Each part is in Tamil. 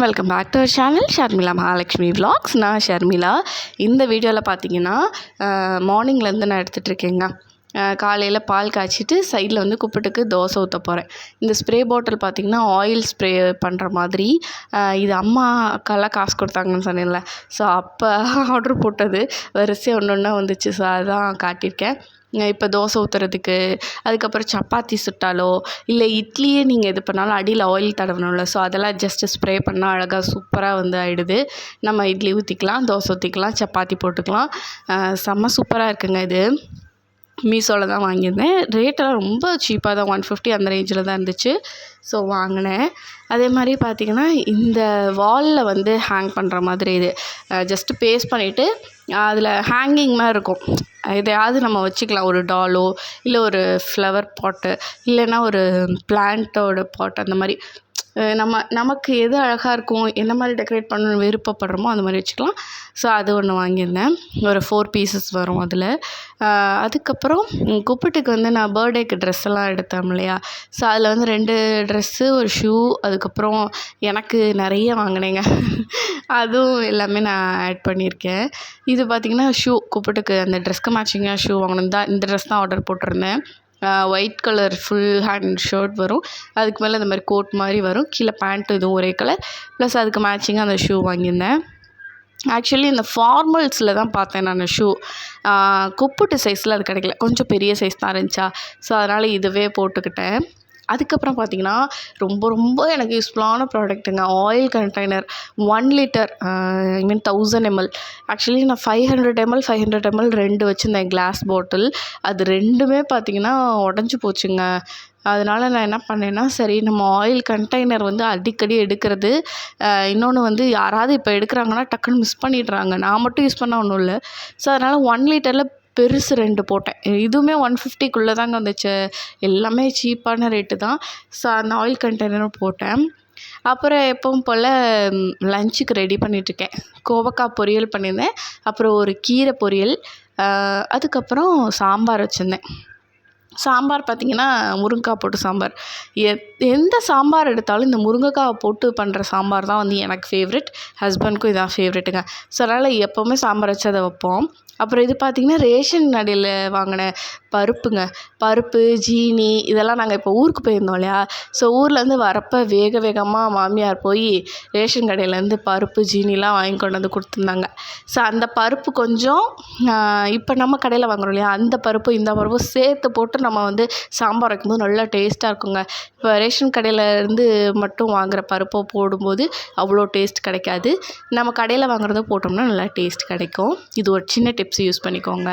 And welcome back to our channel Sharmila Mahalakshmi vlogs. நான் ஷர்மிளா இந்த வீடியோவில் பார்த்தீங்கன்னா மார்னிங்லேருந்து நான் எடுத்துகிட்டு இருக்கேங்க. காலையில் பால் காய்ச்சிட்டு சைடில் வந்து குப்பிட்டுக்கு தோசை ஊற்ற போகிறேன் இந்த ஸ்ப்ரே பாட்டில் பார்த்திங்கன்னா ஆயில் ஸ்ப்ரே பண்ணுற மாதிரி இது அம்மா அக்காலாம் காசு கொடுத்தாங்கன்னு சொன்னேன்ல. ஸோ அப்போ ஆர்டர் போட்டது வரிசையாக ஒன்று ஒன்றா வந்துச்சு. ஸோ அதான் காட்டியிருக்கேன். இப்போ தோசை ஊற்றுறதுக்கு அதுக்கப்புறம் சப்பாத்தி சுட்டாலோ இல்லை இட்லியே நீங்கள் இது பண்ணாலும் அடியில் ஆயில் தடவணும்ல ஸோ அதெல்லாம் ஜஸ்ட்டு ஸ்ப்ரே பண்ணால் அழகாக சூப்பராக வந்து ஆகிடுது நம்ம இட்லி ஊற்றிக்கலாம் தோசை ஊற்றிக்கலாம் சப்பாத்தி போட்டுக்கலாம். செம்ம சூப்பராக இருக்குங்க இது. மீஷோவில் தான் வாங்கியிருந்தேன். ரேட்டெல்லாம் ரொம்ப சீப்பாக தான் ஒன் ஃபிஃப்டி அந்த ரேஞ்சில் தான் இருந்துச்சு. ஸோ வாங்கினேன். அதே மாதிரி பார்த்திங்கன்னா இந்த வாலில் வந்து ஹேங் பண்ணுற மாதிரி இது. ஜஸ்ட்டு பேஸ்ட் பண்ணிவிட்டு அதில் ஹேங்கிங் மாதிரி இருக்கும். எதையாவது நம்ம வச்சுக்கலாம். ஒரு டாலோ இல்லை ஒரு ஃப்ளவர் பாட்டு இல்லைன்னா ஒரு பிளான்ட்டோட பாட் அந்த மாதிரி. நம்ம நமக்கு எது அழகாக இருக்கும் என்ன மாதிரி டெக்கரேட் பண்ணணும்னு விருப்பப்படுறோமோ அந்த மாதிரி வச்சுக்கலாம். ஸோ அது ஒன்று வாங்கியிருந்தேன். ஒரு ஃபோர் பீசஸ் வரும் அதில். அதுக்கப்புறம் குப்பிட்டுக்கு வந்து நான் பர்த்டேக்கு ட்ரெஸ் எல்லாம் எடுத்தேன் இல்லையா? ஸோ அதில் வந்து ரெண்டு ட்ரெஸ்ஸு ஒரு ஷூ அதுக்கப்புறம் எனக்கு நிறைய வாங்கினேங்க. அதுவும் எல்லாமே நான் ஆட் பண்ணியிருக்கேன். இது பார்த்திங்கன்னா ஷூ குப்பிட்டுக்கு அந்த ட்ரெஸ்க்கு மேட்சிங்காக ஷூ வாங்கணும். தான் இந்த ட்ரெஸ் தான் ஆர்டர் போட்டிருந்தேன். White colour full hand shirt வரும். அதுக்கு மேலே இந்த மாதிரி கோட் மாதிரி வரும். கீழே பேண்ட் இதுவும் ஒரே கலர் ப்ளஸ் அதுக்கு மேட்சிங்காக அந்த ஷூ வாங்கியிருந்தேன். ஆக்சுவலி இந்த ஃபார்மல்ஸில் தான் பார்த்தேன் நான் ஷூ குப்புட்டு சைஸில் அது கிடைக்கல. கொஞ்சம் பெரிய சைஸ் தான் இருந்துச்சா. ஸோ அதனால் இதுவே போட்டுக்கிட்டேன். அதுக்கப்புறம் பார்த்தீங்கன்னா ரொம்ப ரொம்ப எனக்கு யூஸ்ஃபுல்லான ப்ராடக்ட்டுங்க oil container one litre I mean thousand ML actually நான் five hundred ML five hundred ML ரெண்டு வச்சுருந்தேன் கிளாஸ் பாட்டில் அது ரெண்டுமே பார்த்தீங்கன்னா உடஞ்சி போச்சுங்க. அதனால் நான் என்ன பண்ணேன்னா சரி நம்ம ஆயில் கண்டெய்னர் வந்து அடிக்கடி எடுக்கிறது. இன்னொன்று வந்து யாராவது இப்போ எடுக்கிறாங்கன்னா டக்குன்னு மிஸ் பண்ணிடுறாங்க. நான் மட்டும் யூஸ் பண்ண ஒன்றும் இல்லை. ஸோ அதனால் ஒன் லிட்டரில் பெருசு ரெண்டு போட்டேன். இதுவுமே ஒன் ஃபிஃப்டிக்குள்ளே தாங்க வந்துச்சு. எல்லாமே சீப்பான ரேட்டு தான். ஸோ அந்த ஆயில் கண்டெய்னரும் போட்டேன். அப்புறம் எப்பவும் போல் லஞ்சுக்கு ரெடி பண்ணிகிட்ருக்கேன் கோவக்காய் பொரியல் பண்ணியிருந்தேன். அப்புறம் ஒரு கீரை பொரியல் அதுக்கப்புறம் சாம்பார் வச்சுருந்தேன். சாம்பார் பார்த்திங்கன்னா முருங்கைக்காய் போட்டு சாம்பார். எ எந்த சாம்பார் எடுத்தாலும் இந்த முருங்கைக்காய் போட்டு பண்ணுற சாம்பார் தான் வந்து எனக்கு ஃபேவரெட் ஹஸ்பண்ட்க்கும் இதான் ஃபேவரெட்டுங்க ஸோ அதனால் எப்போவுமே சாம்பார் வச்சு அதை வைப்போம். அப்புறம் இது பார்த்திங்கன்னா ரேஷன் கடையில் வாங்கின பருப்புங்க. பருப்பு ஜீனி இதெல்லாம் நாங்கள் இப்போ ஊருக்கு போயிருந்தோம் இல்லையா? ஸோ ஊர்லேருந்து வரப்போ வேக வேகமாக மாமியார் போய் ரேஷன் கடையிலேருந்து பருப்பு ஜீனிலாம் வாங்கி கொண்டு வந்து கொடுத்துருந்தாங்க. ஸோ அந்த பருப்பு கொஞ்சம் இப்போ நம்ம கடையில் வாங்குறோம் இல்லையா? அந்த பருப்பு இந்த பருப்பு சேர்த்து போட்டு நம்ம வந்து சாம்பார் வைக்கும்போது நல்லா டேஸ்ட்டாக இருக்குங்க. இப்போ ரேஷன் கடையில் இருந்து மட்டும் வாங்குற பருப்பை போடும்போது அவ்வளோ டேஸ்ட் கிடைக்காது. நம்ம கடையில் வாங்குறத போட்டோம்னா நல்லா டேஸ்ட் கிடைக்கும். இது ஒரு சின்ன டிப் டிப்ஸ் யூஸ் பண்ணிக்கோங்க.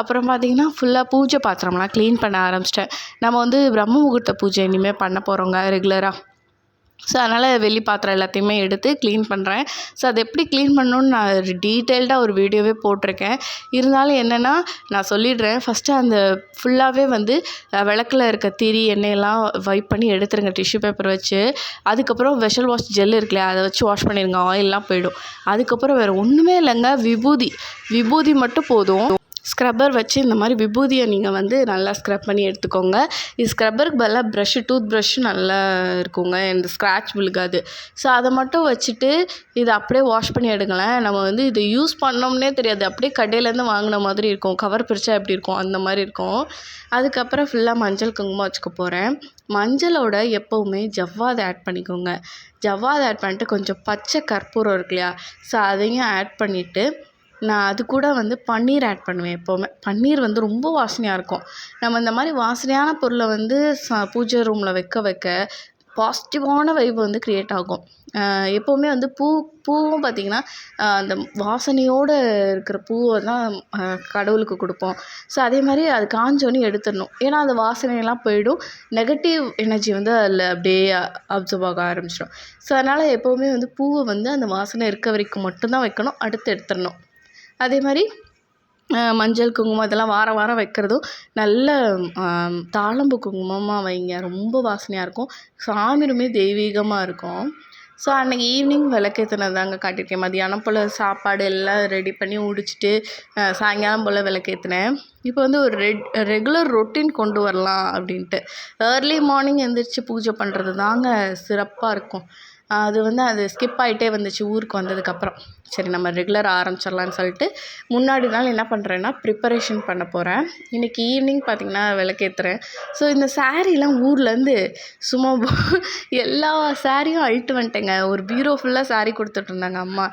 அப்புறம் பார்த்தீங்கன்னா ஃபுல்லாக பூஜை பாத்திரம்லாம் க்ளீன் பண்ண ஆரம்பிச்சிட்டேன். நம்ம வந்து பிரம்ம முகூர்த்த பூஜை இனிமேல் பண்ண போகிறோங்க ரெகுலராக ஸோ அதனால் வெள்ளி பாத்திரம் எல்லாத்தையுமே எடுத்து க்ளீன் பண்ணுறேன் ஸோ அது எப்படி க்ளீன் பண்ணணும்னு நான் டீட்டெயில்டாக ஒரு வீடியோவே போட்டிருக்கேன். இருந்தாலும் என்னென்னா நான் சொல்லிடுறேன். ஃபஸ்ட்டு அந்த ஃபுல்லாகவே வந்து விளக்கில் இருக்க திரி எண்ணெயெல்லாம் வைப் பண்ணி எடுத்துருங்க டிஷ்யூ பேப்பர் வச்சு. அதுக்கப்புறம் வெஷல் வாஷ் ஜெல் இருக்குல்லையா அதை வச்சு வாஷ் பண்ணிடுங்க ஆயிலெலாம் போயிடும். அதுக்கப்புறம் வேறு ஒன்றுமே இல்லைங்க விபூதி. விபூதி மட்டும் போதும். ஸ்க்ரப்பர் வச்சு இந்த மாதிரி விபூதியை நீங்கள் வந்து நல்லா ஸ்க்ரப் பண்ணி எடுத்துக்கோங்க. இது ஸ்க்ரப்பருக்கு பதிலாக ப்ரஷ்ஷு டூத் ப்ரஷ்ஷு நல்லா இருக்குங்க. இந்த ஸ்க்ராட்ச் விழுகாது. ஸோ அதை மட்டும் வச்சுட்டு இதை அப்படியே வாஷ் பண்ணி எடுங்களேன். நம்ம வந்து இதை யூஸ் பண்ணோம்னே தெரியாது. அப்படியே கடையிலேருந்து வாங்கின மாதிரி இருக்கும். கவர் பிரித்தா எப்படி இருக்கும்? அந்த மாதிரி இருக்கும். அதுக்கப்புறம் ஃபுல்லாக மஞ்சள் குங்குமம் வச்சுக்க போகிறேன் மஞ்சளோட எப்போவுமே ஜவ்வாது ஆட் பண்ணிக்கோங்க. ஜவ்வாது ஆட் பண்ணிட்டு கொஞ்சம் பச்சை கற்பூரம் இருக்கு இல்லையா? ஸோ அதையும் ஆட் பண்ணிவிட்டு நான் அது கூட வந்து பன்னீர் ஆட் பண்ணுவேன் எப்போவுமே. பன்னீர் வந்து ரொம்ப வாசனையாக இருக்கும். நம்ம இந்த மாதிரி வாசனையான பொருளை வந்து ச பூஜை ரூமில் வைக்க வைக்க பாசிட்டிவான வைப் வந்து க்ரியேட் ஆகும். எப்போவுமே வந்து பூ பூவும் பார்த்திங்கன்னா அந்த வாசனையோடு இருக்கிற பூவை தான் கடவுளுக்கு கொடுப்போம். ஸோ அதே மாதிரி அது காஞ்சோடனே எடுத்துடணும். ஏன்னா அந்த வாசனையெல்லாம் போயிடும். நெகட்டிவ் எனர்ஜி வந்து அதில் அப்படியே அப்சர்வ் ஆக ஆரம்பிச்சிடும். ஸோ அதனால் எப்போவுமே வந்து பூவை வந்து அந்த வாசனை இருக்க வரைக்கும் மட்டும்தான் வைக்கணும். அடுத்து எடுத்துடணும். அதே மாதிரி மஞ்சள் குங்குமம் இதெல்லாம் வாரம் வாரம் வைக்கிறதும் நல்ல தாழம்பூ குங்குமமாக வைங்க. ரொம்ப வாசனையாக இருக்கும். சாமி ரூமே தெய்வீகமாக இருக்கும். ஸோ அன்றைக்கி ஈவினிங் விளக்கேற்றுனது தாங்க காட்டியிருக்கேன். மதியானம் போல் சாப்பாடு எல்லாம் ரெடி பண்ணி முடிச்சுட்டு சாயங்காலம் போல் விளக்கேற்றினேன் இப்போ வந்து ஒரு ரெட் ரெகுலர் ரொட்டீன் கொண்டு வரலாம் அப்படின்ட்டு. ஏர்லி மார்னிங் எழுந்திரிச்சி பூஜை பண்ணுறது தாங்க சிறப்பாக இருக்கும். அது வந்து அது ஸ்கிப் ஆகிட்டே வந்துச்சு ஊருக்கு வந்ததுக்கப்புறம். சரி நம்ம ரெகுலராக ஆரம்பிச்சிடலான்னு சொல்லிட்டு முன்னாடி நாள் என்ன பண்ணுறேன்னா ப்ரிப்பரேஷன் பண்ண போகிறேன் இன்றைக்கி ஈவினிங் பார்த்திங்கன்னா விளக்கேற்றுறேன் ஸோ இந்த ஸாரீலாம் ஊர்லேருந்து சும்மா எல்லா ஸாரியும் அழிட்டு வந்துட்டேங்க. ஒரு பீரோ ஃபுல்லாக ஸாரீ கொடுத்துட்ருந்தாங்க அம்மா.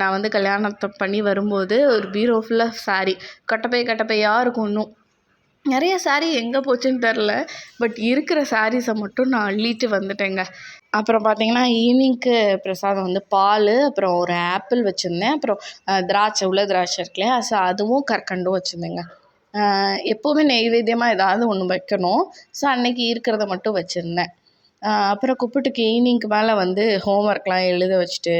நான் வந்து கல்யாணத்தை பண்ணி வரும்போது ஒரு பீரோ ஃபுல்லாக ஸாரீ கட்டப்பை கட்டப்பையாக இருக்கும் இன்னும். நிறைய ஸாரீ எங்கே போச்சுன்னு தெரில பட் இருக்கிற ஸாரீஸை மட்டும் நான் அள்ளிட்டு வந்துட்டேங்க. அப்புறம் பார்த்தீங்கன்னா ஈவினிங்க்கு பிரசாதம் வந்து பால் அப்புறம் ஒரு ஆப்பிள் வச்சுருந்தேன். அப்புறம் திராட்சை உள்ள திராட்சை இருக்கு இல்லையா ஸோ அதுவும் கற்கண்டும் வச்சுருந்தேங்க. எப்போவுமே நெய்வேத்தியமாக ஏதாவது ஒன்று வைக்கணும். ஸோ அன்னைக்கு இருக்கிறத மட்டும் வச்சுருந்தேன். அப்புறம் குப்பிட்டுக்கு ஈவினிங்க்கு மேலே வந்து ஹோம் ஒர்க்லாம் எழுத வச்சுட்டு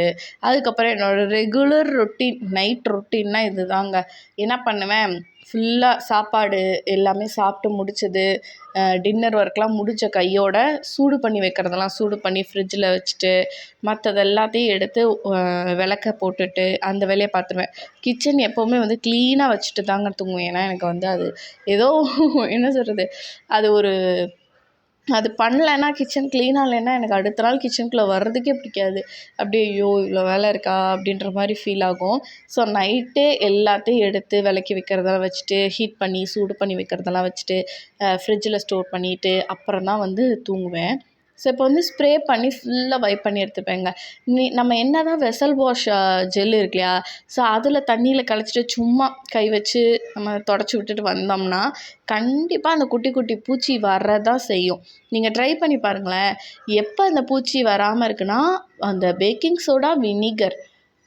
அதுக்கப்புறம் என்னோடய ரெகுலர் ரொட்டீன் நைட் ரொட்டீன்னா இது தாங்க என்ன பண்ணுவேன்? ஃபுல்லாக சாப்பாடு எல்லாமே சாப்பிட்டு முடிச்சது டின்னர் ஒர்க்லாம் முடித்த கையோட சூடு பண்ணி வைக்கிறதெல்லாம் சூடு பண்ணி ஃப்ரிட்ஜில் வச்சுட்டு மற்றது எல்லாத்தையும் எடுத்து விளக்க போட்டுட்டு அந்த வேலையை பார்த்துருவேன். கிச்சன் எப்போவுமே வந்து க்ளீனாக வச்சுட்டு தாங்க தூங்குவேன். ஏன்னா எனக்கு வந்து அது ஏதோ என்ன சொல்கிறது அது ஒரு அது பண்ணலைன்னா கிச்சன் க்ளீனாக இல்லைன்னா எனக்கு அடுத்த நாள் கிச்சனுக்குள்ளே வர்றதுக்கே பிடிக்காது. அப்படியே ஐயோ இவ்வளோ வேலை இருக்கா? அப்படின்ற மாதிரி ஃபீல் ஆகும். ஸோ நைட்டே எல்லாத்தையும் எடுத்து விளக்கி வைக்கிறதெல்லாம் வச்சுட்டு ஹீட் பண்ணி சூடு பண்ணி வைக்கிறதெல்லாம் வச்சுட்டு ஃப்ரிட்ஜில் ஸ்டோர் பண்ணிவிட்டு அப்புறம் தான் வந்து தூங்குவேன். ஸோ இப்போ வந்து ஸ்ப்ரே பண்ணி ஃபுல்லாக வைப் பண்ணி எடுத்துப்பேங்க. நீ நம்ம என்ன தான் வெசல் வாஷ் ஜெல் இருக்கு இல்லையா ஸோ அதில் தண்ணியில் கலச்சிட்டு சும்மா கை வச்சு நம்ம தொடச்சி விட்டுட்டு வந்தோம்னா கண்டிப்பாக அந்த குட்டி குட்டி பூச்சி வரதான் செய்யும். நீங்கள் ட்ரை பண்ணி பாருங்களேன். எப்போ அந்த பூச்சி வராமல் இருக்குன்னா அந்த பேக்கிங் சோடா வினிகர்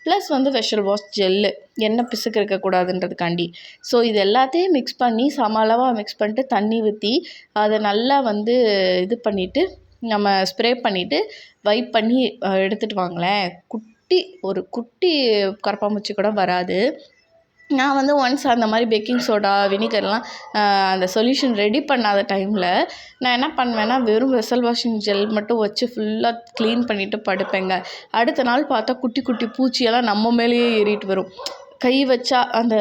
ப்ளஸ் வந்து வெஷல் வாஷ் ஜெல்லு எண்ணெய் பிசுக்கு இருக்கக்கூடாதுன்றதுக்காண்டி ஸோ இது எல்லாத்தையும் மிக்ஸ் பண்ணி சம அளவாக மிக்ஸ் பண்ணிட்டு தண்ணி ஊற்றி அதை நல்லா வந்து இது பண்ணிவிட்டு நம்ம ஸ்ப்ரே பண்ணிவிட்டு வைப் பண்ணி எடுத்துகிட்டு வாங்களேன். குட்டி ஒரு குட்டி கரப்பான்பூச்சி கூட வராது. நான் வந்து ஒன்ஸ் அந்த மாதிரி பேக்கிங் சோடா வினிகர்லாம் அந்த சொல்யூஷன் ரெடி பண்ணாத டைமில் நான் என்ன பண்ணுவேன்னா வெறும் வெசல் வாஷிங் ஜெல் மட்டும் வச்சு ஃபுல்லாக க்ளீன் பண்ணிவிட்டு படுப்பேங்க. அடுத்த நாள் பார்த்தா குட்டி குட்டி பூச்சியெல்லாம் நம்ம மேலேயே ஏறிட்டு வரும். கை வச்சா அந்த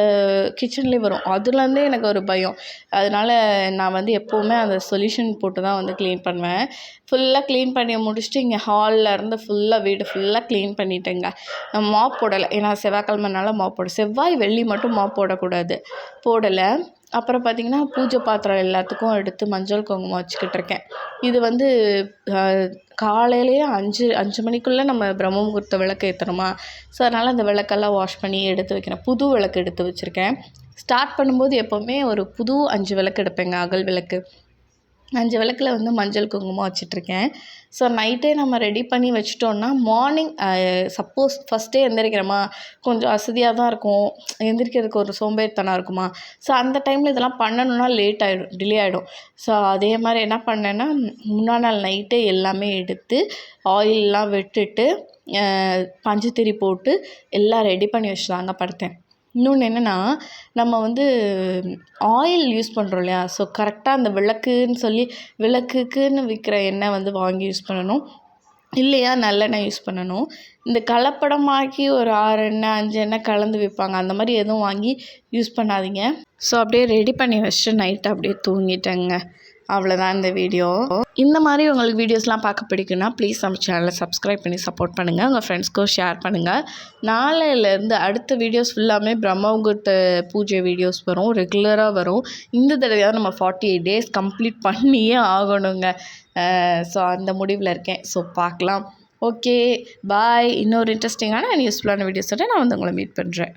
கிச்சன்லேயே வரும். அதுலேருந்தே எனக்கு ஒரு பயம். அதனால் நான் வந்து எப்போவுமே அந்த சொல்யூஷன் போட்டு தான் வந்து க்ளீன் பண்ணுவேன். ஃபுல்லாக க்ளீன் பண்ணி முடிச்சுட்டு இங்கே ஹாலில் இருந்து ஃபுல்லாக வீடு ஃபுல்லாக க்ளீன் பண்ணிட்டேங்க. மாப் போடலை. ஏன்னா செவ்வாய்க்கிழமைனால மாப் போட செவ்வாய் வெள்ளி மட்டும் மாப் போடக்கூடாது. போடலை. அப்புறம் பார்த்திங்கன்னா பூஜை பாத்திரம் எல்லாத்துக்கும் எடுத்து மஞ்சள் குங்குமம் வச்சுக்கிட்டு இருக்கேன். இது வந்து காலையிலேயே அஞ்சு அஞ்சு மணிக்குள்ளே நம்ம பிரம்ம முகூர்த்த விளக்கு ஏற்றணுமா ஸோ அதனால் அந்த விளக்கெல்லாம் வாஷ் பண்ணி எடுத்து வைக்கிறேன். புது விளக்கு எடுத்து வச்சுருக்கேன். ஸ்டார்ட் பண்ணும்போது எப்போவுமே ஒரு புது அஞ்சு விளக்கு எடுப்பேங்க அகல் விளக்கு. அஞ்சு விளக்கில் வந்து மஞ்சள் குங்குமம் வச்சிட்ருக்கேன். ஸோ நைட்டே நம்ம ரெடி பண்ணி வச்சிட்டோன்னா மார்னிங் சப்போஸ் ஃபஸ்ட்டே எந்திரிக்கிறோமா? கொஞ்சம் அசதியாக தான் இருக்கும். எந்திரிக்கிறதுக்கு ஒரு சோம்பேறித்தனம் இருக்குமா? ஸோ அந்த டைமில் இதெல்லாம் பண்ணணுன்னா லேட் ஆகிடும் டிலே ஆகிடும் ஸோ அதே மாதிரி என்ன பண்ணேன்னா முன்னா நாள் நைட்டே எல்லாமே எடுத்து ஆயிலெலாம் விட்டுட்டு பஞ்சுத்திரி போட்டு எல்லாம் ரெடி பண்ணி வச்சுட்டு தாங்க படுத்தேன். இன்னொன்று என்னென்னா நம்ம வந்து ஆயில் யூஸ் பண்ணுறோம் இல்லையா? ஸோ கரெக்டாக அந்த விளக்குன்னு சொல்லி விளக்குக்குன்னு விற்கிற எண்ணெய் வந்து வாங்கி யூஸ் பண்ணணும். இல்லையா? நல்லெண்ணெய் யூஸ் பண்ணணும். இந்த கலப்படமாக்கி ஒரு ஆறு எண்ணெய் அஞ்சு எண்ணெய் கலந்து விற்பாங்க. அந்த மாதிரி எதுவும் வாங்கி யூஸ் பண்ணாதீங்க. ஸோ அப்படியே ரெடி பண்ணி வச்சுட்டு நைட்டு அப்படியே தூங்கிட்டேங்க. அவ்வளோதான் இந்த வீடியோ இந்த மாதிரி உங்களுக்கு வீடியோஸ்லாம் பார்க்க பிடிக்குன்னா ப்ளீஸ் நம்ம சேனலை சப்ஸ்கிரைப் பண்ணி சப்போர்ட் பண்ணுங்கள் உங்கள் ஃப்ரெண்ட்ஸ்க்கும் ஷேர் பண்ணுங்கள் நாளையிலேருந்து அடுத்த வீடியோஸ் ஃபுல்லாமே பிரம்மகுத்த பூஜை வீடியோஸ் வரும். ரெகுலராக வரும். இந்த தடவையாக நம்ம ஃபார்ட்டி எயிட் டேஸ் கம்ப்ளீட் பண்ணியே ஆகணுங்க. ஸோ அந்த முடிவில் இருக்கேன். ஸோ பார்க்கலாம். ஓகே பாய் இன்னொரு இன்ட்ரெஸ்டிங்கான யூஸ்ஃபுல்லான வீடியோஸோட நான் வந்து உங்களை மீட் பண்ணுறேன்